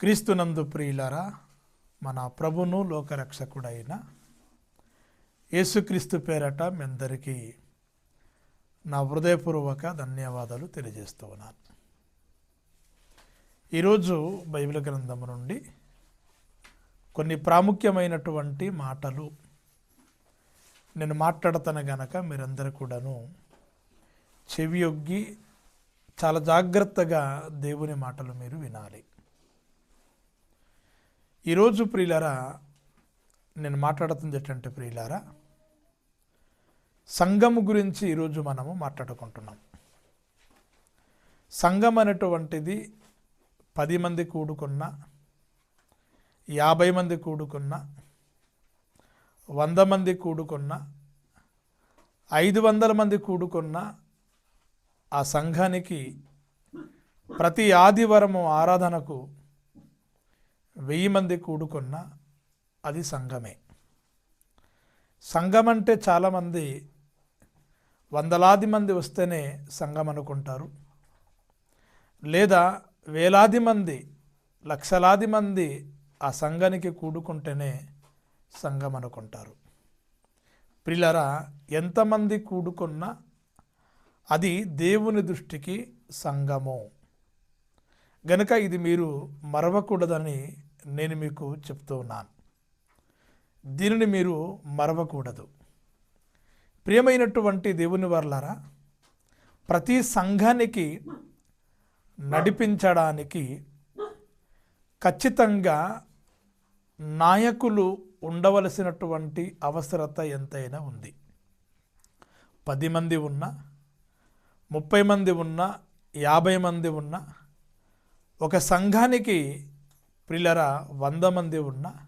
క్రీస్తునందు ప్రియులరా మన ప్రభును లోకరక్షకుడైన యేసుక్రీస్తు పేరట మీ అందరికీ నా హృదయపూర్వక ధన్యవాదాలు తెలియజేస్తూ ఉన్నాను. ఈరోజు బైబిల్ గ్రంథము నుండి కొన్ని ప్రాముఖ్యమైనటువంటి మాటలు నేను మాట్లాడతాను గనక మీరందరూ కూడాను చెవియొగ్గి చాలా జాగ్రత్తగా దేవుని మాటలు మీరు వినాలి. ఈరోజు ప్రియులారా నేను మాట్లాడుతుంది ఏంటంటే ప్రియులారా సంఘము గురించి ఈరోజు మనము మాట్లాడుకుంటున్నాం. సంఘం అనేటువంటిది పది మంది కూడుకున్న యాభై మంది కూడుకున్న వంద మంది కూడుకున్న ఐదు వందల మంది కూడుకున్న ఆ సంఘానికి ప్రతి ఆదివారము ఆరాధనకు వెయ్యి మంది కూడుకున్న అది సంఘమే. సంఘం అంటే చాలామంది వందలాది మంది వస్తేనే సంఘం అనుకుంటారు. లేదా వేలాది మంది లక్షలాది మంది ఆ సంఘానికి కూడుకుంటేనే సంఘం అనుకుంటారు. ప్రిలరా ఎంతమంది కూడుకున్నా అది దేవుని దృష్టికి సంఘము. గనుక ఇది మీరు మరవకూడదని నేను మీకు చెప్తూ ఉన్నాను. దీనిని మీరు మరవకూడదు. ప్రియమైనటువంటి దేవుని వర్లారా ప్రతి సంఘానికి నడిపించడానికి ఖచ్చితంగా నాయకులు ఉండవలసినటువంటి అవసరత ఎంతైనా ఉంది. పది మంది ఉన్నా ముప్పై మంది ఉన్నా యాభై మంది ఉన్నా ఒక సంఘానికి ప్రిలరా వంద మంది ఉన్నా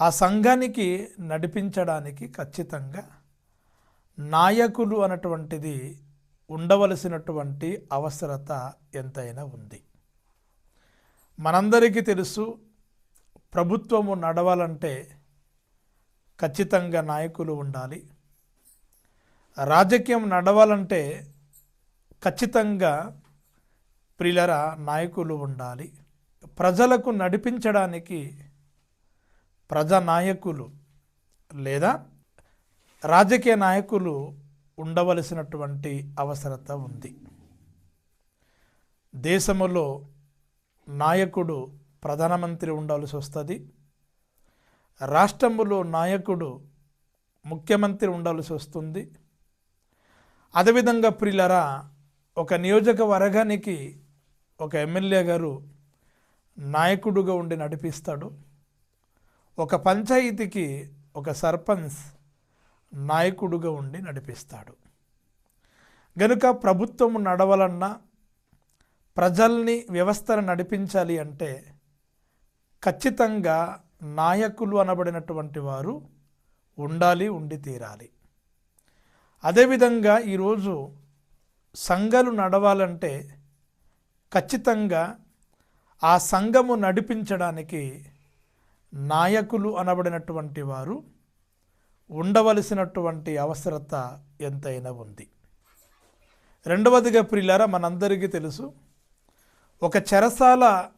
ఆ సంఘానికి నడిపించడానికి ఖచ్చితంగా నాయకులు అన్నటువంటిది ఉండవలసినటువంటి అవసరత ఎంతైనా ఉంది. మనందరికీ తెలుసు ప్రభుత్వము నడవాలంటే ఖచ్చితంగా నాయకులు ఉండాలి. రాజకీయం నడవాలంటే ఖచ్చితంగా ప్రిలర నాయకులు ఉండాలి. ప్రజలకు నడిపించడానికి ప్రజానాయకులు లేదా రాజకీయ నాయకులు ఉండవలసినటువంటి అవసరత ఉంది. దేశములో నాయకుడు ప్రధానమంత్రి ఉండాల్సి వస్తుంది. రాష్ట్రములో నాయకుడు ముఖ్యమంత్రి ఉండాల్సి వస్తుంది. అదేవిధంగా ప్రిలరా ఒక నియోజకవర్గానికి ఒక ఎమ్మెల్యే గారు నాయకుడుగా ఉండి నడిపిస్తాడు. ఒక పంచాయతీకి ఒక సర్పంచ్ నాయకుడుగా ఉండి నడిపిస్తాడు. గనుక ప్రభుత్వం నడవాలన్నా ప్రజల్ని వ్యవస్థను నడిపించాలి అంటే ఖచ్చితంగా నాయకులు అనబడినటువంటి వారు ఉండాలి ఉండి తీరాలి. అదేవిధంగా ఈరోజు సంఘాలు నడవాలంటే ఖచ్చితంగా ఆ సంఘము నడిపించడానికి నాయకులు అనబడినటువంటి వారు ఉండవలసినటువంటి అవసరత ఎంతైనా ఉంది. రెండవదిగా ప్రియులారా మనందరికీ తెలుసు ఒక చెరసాల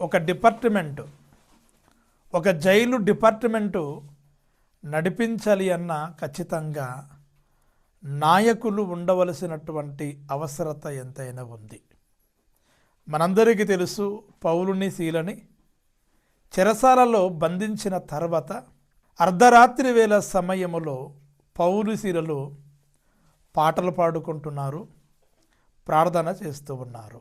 ఒక డిపార్ట్మెంటు ఒక జైలు డిపార్ట్మెంటు నడిపించాలి అన్న ఖచ్చితంగా నాయకులు ఉండవలసినటువంటి అవసరత ఎంతైనా ఉంది. మనందరికీ తెలుసు పౌలుని శీలని చెరసాలలో బంధించిన తర్వాత అర్ధరాత్రి వేళ సమయములో పౌలు శీలలు పాటలు పాడుకుంటున్నారు ప్రార్థన చేస్తూ ఉన్నారు.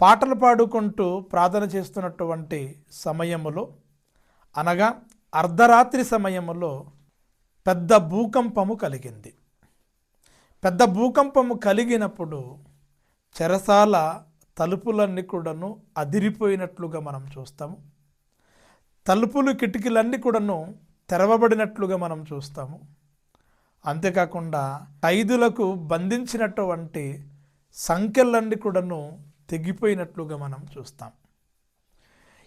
పాటలు పాడుకుంటూ ప్రార్థన చేస్తున్నటువంటి సమయములో అనగా అర్ధరాత్రి సమయములో పెద్ద భూకంపము కలిగింది. పెద్ద భూకంపము కలిగినప్పుడు చెరసాల తలుపులన్నీ కూడాను అదిరిపోయినట్లుగా మనం చూస్తాము. తలుపులు కిటికీలన్నీ కూడాను తెరవబడినట్లుగా మనం చూస్తాము. అంతేకాకుండా ఖైదులకు బంధించినటువంటి సంఖ్యలన్నీ కూడాను తెగిపోయినట్లుగా మనం చూస్తాం.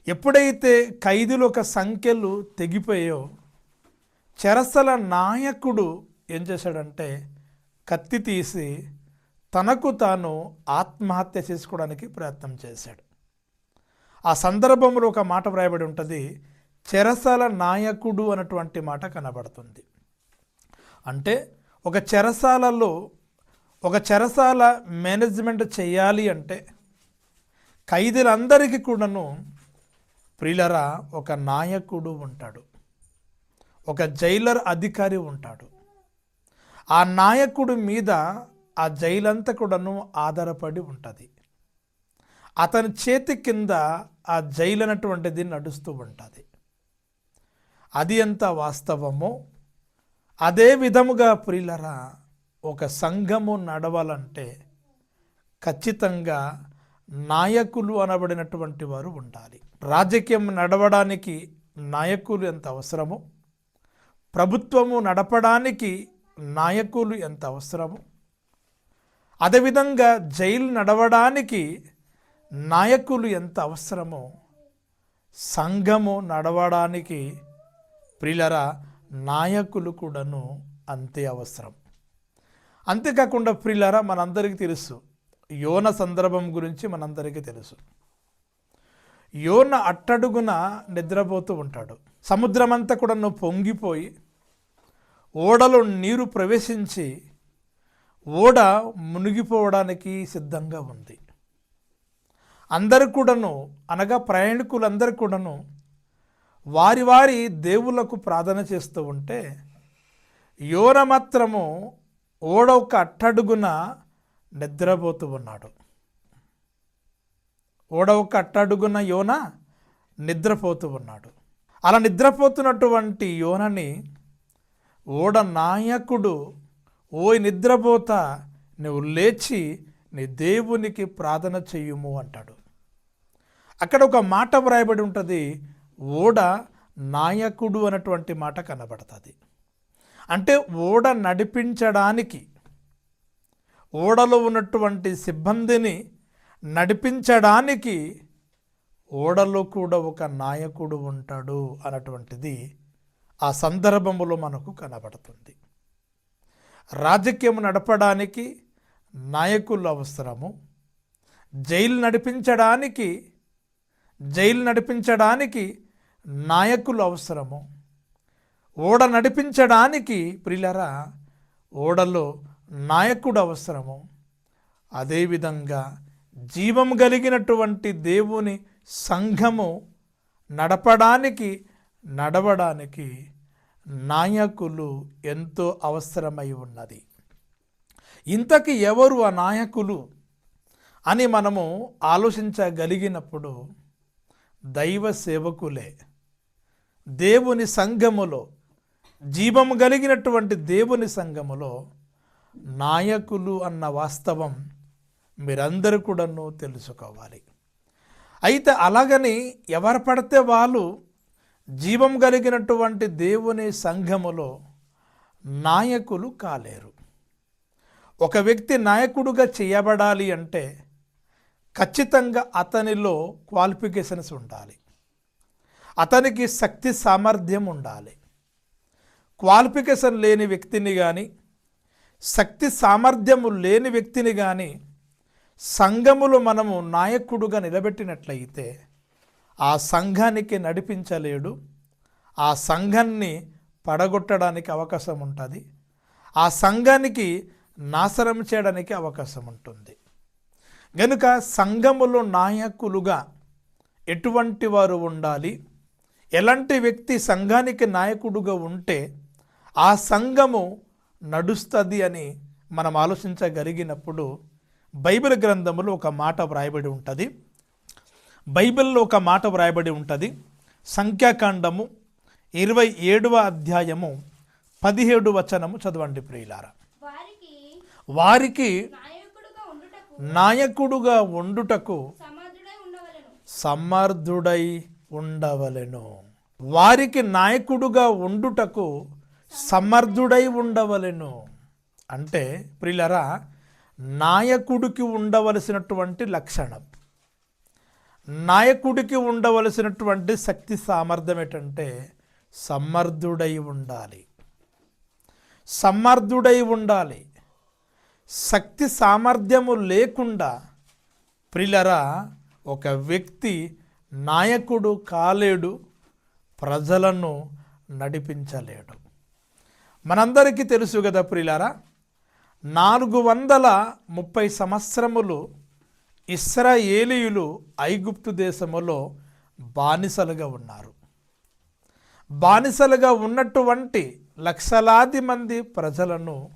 ఎప్పుడైతే ఖైదులు ఒక సంఖ్యలు తెగిపోయాయో చెరసల నాయకుడు ఏం చేశాడంటే కత్తి తీసి తనకు తాను ఆత్మహత్య చేసుకోవడానికి ప్రయత్నం చేశాడు. ఆ సందర్భంలో ఒక మాట వ్రాయబడి ఉంటుంది చెరసాల నాయకుడు అన్నటువంటి మాట కనబడుతుంది. అంటే ఒక చెరసాలలో ఒక చెరసాల మేనేజ్మెంట్ చేయాలి అంటే ఖైదీలందరికీ కూడాను ప్రియులరా ఒక నాయకుడు ఉంటాడు ఒక జైలర్ అధికారి ఉంటాడు. ఆ నాయకుడు మీద ఆ జైలంతా కూడాను ఆధారపడి ఉంటుంది. అతని చేతి కింద ఆ జైలు అనేటువంటిది నడుస్తూ ఉంటుంది. అది ఎంత వాస్తవమో అదే విధముగా ప్రియులరా ఒక సంఘము నడవాలంటే ఖచ్చితంగా నాయకులు అనబడినటువంటి వారు ఉండాలి. రాజకీయం నడవడానికి నాయకులు ఎంత అవసరమో ప్రభుత్వము నడపడానికి నాయకులు ఎంత అవసరమో అదేవిధంగా జైలు నడవడానికి నాయకులు ఎంత అవసరమో సంఘము నడవడానికి ప్రిలరా నాయకులు కూడాను అంతే అవసరం. అంతేకాకుండా ప్రిలరా మనందరికీ తెలుసు. యోన సందర్భం గురించి మనందరికీ తెలుసు. యోన అట్టడుగున నిద్రపోతూ ఉంటాడు. సముద్రమంతా కూడాను పొంగిపోయి ఓడలో నీరు ప్రవేశించి ఓడ మునిగిపోవడానికి సిద్ధంగా ఉంది. అందరు కూడాను అనగా ప్రయాణికులందరూ కూడాను వారి వారి దేవుళ్ళకు ప్రార్థన చేస్తూ ఉంటే యోన మాత్రము ఓడ ఒక అట్టడుగున నిద్రపోతూ ఉన్నాడు. ఓడ ఒక అట్టడుగున యోన నిద్రపోతూ ఉన్నాడు. అలా నిద్రపోతున్నటువంటి యోనని ఓడ నాయకుడు ఓయ్ నిద్రపోతా నువ్వు లేచి నీ దేవునికి ప్రార్థన చెయ్యుము అంటాడు. అక్కడ ఒక మాట వ్రాయబడి ఉంటుంది ఓడ నాయకుడు అన్నటువంటి మాట కనబడుతుంది. అంటే ఓడ నడిపించడానికి ఓడలో ఉన్నటువంటి సిబ్బందిని నడిపించడానికి ఓడలో కూడా ఒక నాయకుడు ఉంటాడు అన్నటువంటిది ఆ సందర్భంలో మనకు కనబడుతుంది. రాజకీయం నడపడానికి నాయకులు అవసరము. జైలు నడిపించడానికి జైలు నడిపించడానికి నాయకులు అవసరము. ఓడ నడిపించడానికి ప్రిలరా ఓడలో నాయకుడు అవసరము. అదేవిధంగా జీవం కలిగినటువంటి దేవుని సంఘము నడపడానికి నడవడానికి నాయకులు ఎంతో అవసరమై ఉన్నది. ఇంతకి ఎవరు ఆ నాయకులు అని మనము ఆలోచించగలిగినప్పుడు దైవ సేవకులే. దేవుని సంఘములో జీవం కలిగినటువంటి దేవుని సంఘములో నాయకులు అన్న వాస్తవం మీరందరూ కూడాను తెలుసుకోవాలి. అయితే అలాగని ఎవరు పడితే వాళ్ళు జీవం కలిగినటువంటి దేవుని సంఘములో నాయకులు కాలేరు. ఒక వ్యక్తి నాయకుడుగా చేయబడాలి అంటే ఖచ్చితంగా అతనిలో క్వాలిఫికేషన్స్ ఉండాలి. అతనికి శక్తి సామర్థ్యం ఉండాలి. క్వాలిఫికేషన్ లేని వ్యక్తిని కానీ శక్తి సామర్థ్యము లేని వ్యక్తిని కానీ సంఘములు మనము నాయకుడుగా నిలబెట్టినట్లయితే ఆ సంఘానికి నడిపించలేడు. ఆ సంఘాన్ని పడగొట్టడానికి అవకాశం ఉంటుంది. ఆ సంఘానికి నాశనం చేయడానికి అవకాశం ఉంటుంది. గనుక సంఘములో నాయకులుగా ఎటువంటి వారు ఉండాలి? ఎలాంటి వ్యక్తి సంఘానికి నాయకుడుగా ఉంటే ఆ సంఘము నడుస్తుంది అని మనం ఆలోచించగలిగినప్పుడు బైబిల్ గ్రంథములో ఒక మాట వ్రాయబడి ఉంటుంది. బైబిల్లో ఒక మాట వ్రాయబడి ఉంటుంది. సంఖ్యాకాండము ఇరవై ఏడవ అధ్యాయము పదిహేడు వచనము చదవండి ప్రియులారా. వారికి నాయకుడుగా ఉండుటకు సమర్థుడై ఉండవలెను. వారికి నాయకుడుగా ఉండుటకు సమర్థుడై ఉండవలెను. అంటే ప్రియులరా నాయకుడికి ఉండవలసినటువంటి లక్షణం. నాయకుడికి ఉండవలసినటువంటి శక్తి సామర్థ్యం ఏంటంటే సమర్థుడై ఉండాలి. సమర్థుడై ఉండాలి. శక్తి సామర్థ్యము లేకుండా ప్రిలరా ఒక వ్యక్తి నాయకుడు కాలేడు ప్రజలను నడిపించలేడు. మనందరికీ తెలుసు కదా ప్రిలరా నాలుగు వందల ముప్పై సంవత్సరములు ఇస్రాయేలీయులు ఐగుప్తు దేశములో బానిసలుగా ఉన్నారు. బానిసలుగా ఉన్నటువంటి లక్షలాది మంది ప్రజలను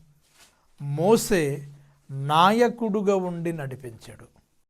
మోసే నాయకుడుగా ఉండి నడిపించాడు.